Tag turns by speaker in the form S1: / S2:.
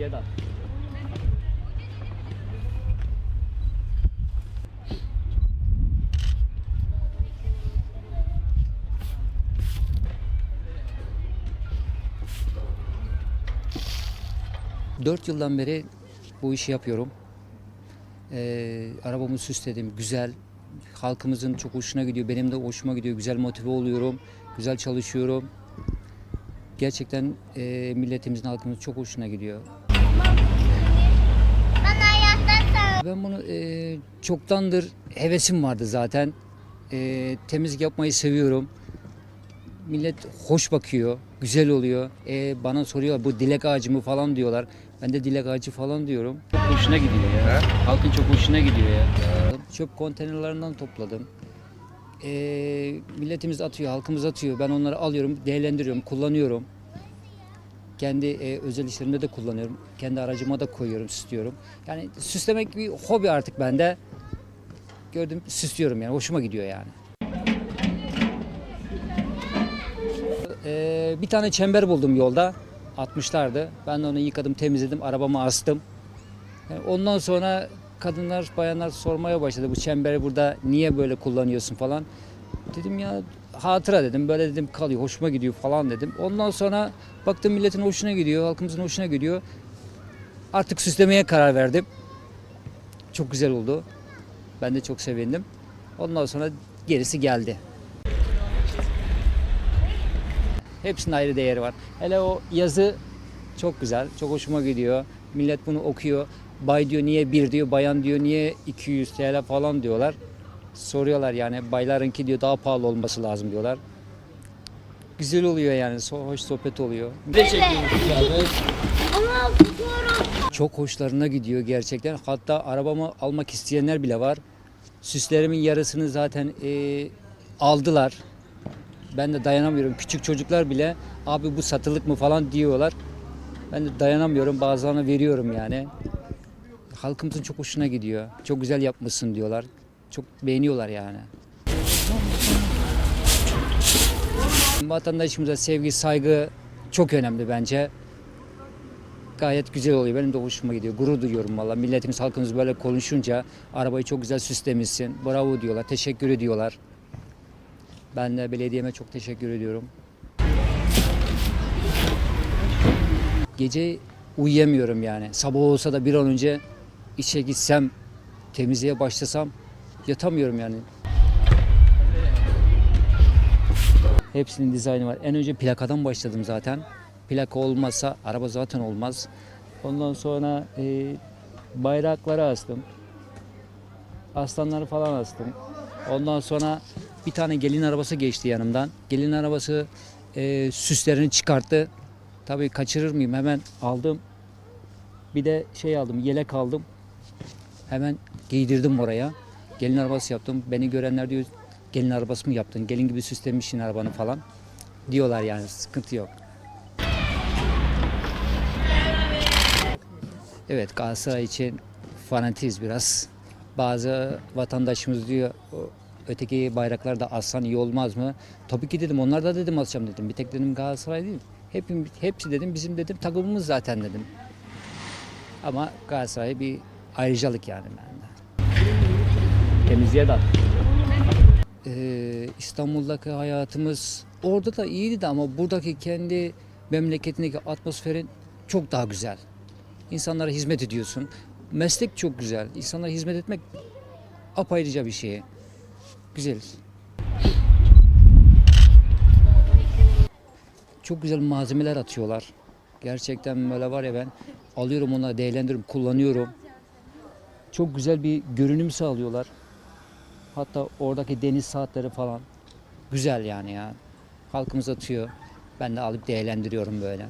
S1: Temizliğe dal. Dört yıldan beri bu işi yapıyorum. Ee, arabamı süsledim, güzel. Halkımızın çok hoşuna gidiyor, benim de hoşuma gidiyor. Güzel motive oluyorum, güzel çalışıyorum. Gerçekten e, milletimizin, halkımızın çok hoşuna gidiyor. Ben bunu e, çoktandır hevesim vardı zaten. E, temizlik yapmayı seviyorum. Millet hoş bakıyor, güzel oluyor. E, bana soruyorlar bu dilek ağacı mı falan diyorlar. Ben de dilek ağacı falan diyorum. Çok hoşuna gidiyor ya. Halkın çok hoşuna gidiyor ya. Çöp konteynerlerinden topladım. E, milletimiz atıyor, halkımız atıyor. Ben onları alıyorum, değerlendiriyorum, kullanıyorum. Kendi e, özel işlerimde de kullanıyorum. Kendi aracıma da koyuyorum, süslüyorum. Yani süslemek bir hobi artık bende. Gördüm, süslüyorum yani. Hoşuma gidiyor yani. Ee, bir tane çember buldum yolda. 60'lardı. Ben de onu yıkadım, temizledim, arabama astım. Yani ondan sonra kadınlar, bayanlar sormaya başladı. Bu çemberi burada niye böyle kullanıyorsun falan. Dedim ya hatıra dedim. Böyle dedim kalıyor, hoşuma gidiyor falan dedim. Ondan sonra baktım milletin hoşuna gidiyor, halkımızın hoşuna gidiyor. Artık süslemeye karar verdim. Çok güzel oldu. Ben de çok sevindim. Ondan sonra gerisi geldi. Hepsinin ayrı değeri var. Hele o yazı çok güzel, çok hoşuma gidiyor. Millet bunu okuyor. Bay diyor niye bir diyor, bayan diyor niye 200 TL falan diyorlar. Soruyorlar yani baylarınki diyor daha pahalı olması lazım diyorlar. Güzel oluyor yani, so- hoş sohbet oluyor. Çok hoşlarına gidiyor gerçekten. Hatta arabamı almak isteyenler bile var. Süslerimin yarısını zaten e, aldılar. Ben de dayanamıyorum. Küçük çocuklar bile abi bu satılık mı falan diyorlar. Ben de dayanamıyorum. Bazılarına veriyorum yani. Halkımızın çok hoşuna gidiyor. Çok güzel yapmışsın diyorlar. Çok beğeniyorlar yani. Vatandaşımıza sevgi, saygı çok önemli bence gayet güzel oluyor. Benim de hoşuma gidiyor. Gurur duyuyorum valla. Milletimiz, halkımız böyle konuşunca arabayı çok güzel süslemişsin. Bravo diyorlar. Teşekkür ediyorlar. Ben de belediyeme çok teşekkür ediyorum. Gece uyuyamıyorum yani. Sabah olsa da bir an önce işe gitsem, temizliğe başlasam yatamıyorum yani. Hepsinin dizaynı var. En önce plakadan başladım zaten. Plaka olmazsa araba zaten olmaz. Ondan sonra e, bayrakları astım. Aslanları falan astım. Ondan sonra bir tane gelin arabası geçti yanımdan. Gelin arabası e, süslerini çıkarttı. Tabii kaçırır mıyım? Hemen aldım. Bir de şey aldım, yelek aldım. Hemen giydirdim oraya. Gelin arabası yaptım. Beni görenler diyor gelin arabası mı yaptın? Gelin gibi süslemişsin arabanı falan. Diyorlar yani sıkıntı yok. Evet Galatasaray için fanatiz biraz. Bazı vatandaşımız diyor "O öteki bayraklar da aslan iyi olmaz mı? Tabii ki dedim onlar da dedim asacağım dedim. Bir tek dedim Galatasaray değil. Hepim, hepsi dedim bizim dedim takımımız zaten dedim. Ama Galatasaray bir ayrıcalık yani. Temizliğe dal. Ee, İstanbul'daki hayatımız orada da iyiydi de ama buradaki kendi memleketindeki atmosferin çok daha güzel. İnsanlara hizmet ediyorsun. Meslek çok güzel. İnsanlara hizmet etmek apayrıca bir şey. Güzel. Çok güzel malzemeler atıyorlar. Gerçekten böyle var ya ben alıyorum onları değerlendiriyorum, kullanıyorum. Çok güzel bir görünüm sağlıyorlar. Hatta oradaki deniz saatleri falan güzel yani ya. Halkımız atıyor. Ben de alıp değerlendiriyorum böyle.